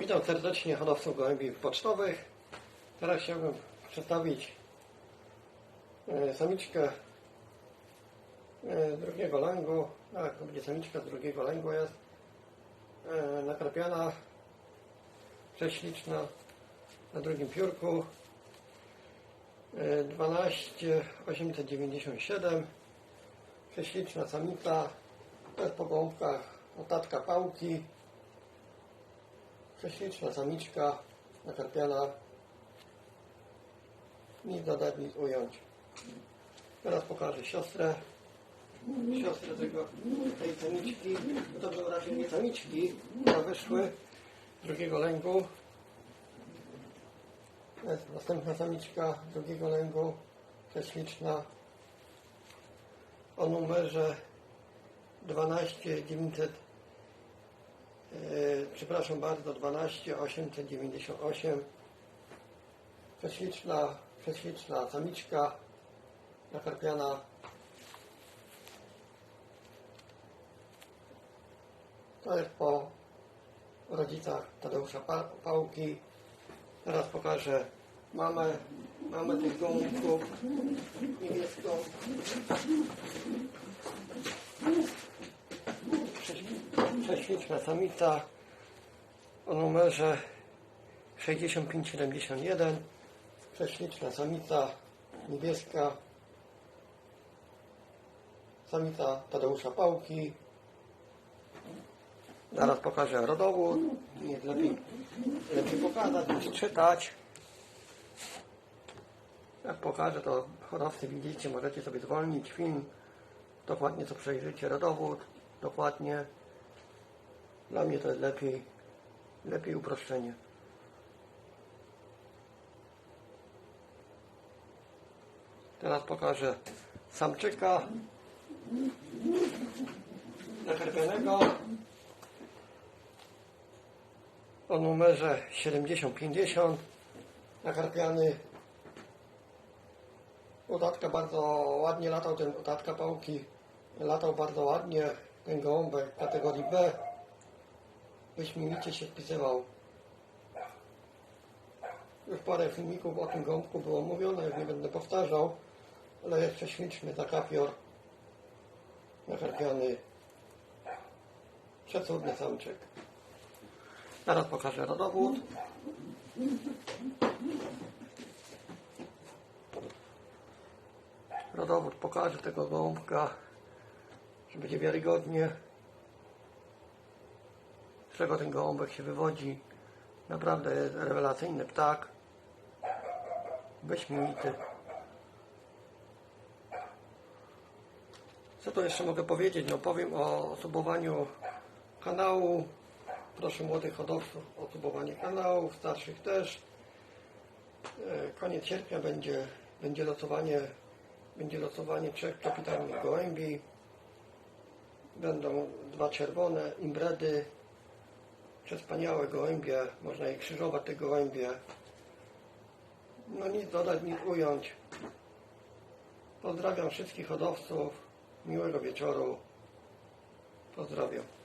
Witam serdecznie hodowców gołębi pocztowych. Teraz chciałbym przedstawić e, samiczkę e, z drugiego lęgu. Tak, to będzie samiczka z drugiego lęgu jest. E, Nakrapiana, prześliczna na drugim piórku. E, 12 897 prześliczna samica bez po gąbkach otaczka pałki prześliczna samiczka nakarpiana. Nic dodać, nic ująć. Teraz pokażę siostrę. Siostrę tego, tej samiczki. To były raczej nie samiczki które wyszły drugiego lęgu. Następna samiczka drugiego lęgu prześliczna. O numerze 12 900 e, przepraszam bardzo 12 898 prześliczna prześliczna samiczka nakarpiana. To jest po rodzicach Tadeusza Pa- Pałki. Teraz pokażę mamę mamę tych gołąbków niebieską prześliczna samica o numerze 6571 prześliczna samica niebieska. Samica Tadeusza Pałki. Zaraz pokażę rodowód. Nie lepiej, lepiej pokazać niż czytać. Jak pokażę to hodowcy widzicie możecie sobie zwolnić film. Dokładnie co przejrzycie rodowód. Dokładnie dla mnie to jest lepiej lepiej uproszczenie. Teraz pokażę samczyka. Nakarpionego o numerze 7050 nakarpiany. Udatka bardzo ładnie latał, ten udatka pałki. Latał bardzo ładnie, ten gołąbek kategorii B wyśmienicie się wpisywał. Już parę filmików o tym gąbku było mówione, już nie będę powtarzał, ale jest prześliczny zakapior nakarpiony przecudny samczyk. Teraz pokażę rodowód. rodowód pokażę tego gołąbka, że będzie wiarygodnie, czego ten gołąbek się wywodzi. Naprawdę jest rewelacyjny ptak, wyśmienity. Co tu jeszcze mogę powiedzieć? No powiem o subowaniu kanału. Proszę młodych hodowców o subowanie kanału, starszych też. E, Koniec sierpnia będzie, będzie losowanie będzie losowanie trzech kapitalnych gołębi. Będą dwa czerwone imbredy. Przespaniałe gołębie. Można je krzyżować te gołębie. No nic dodać, nic ująć. Pozdrawiam wszystkich hodowców. Miłego wieczoru. Pozdrawiam.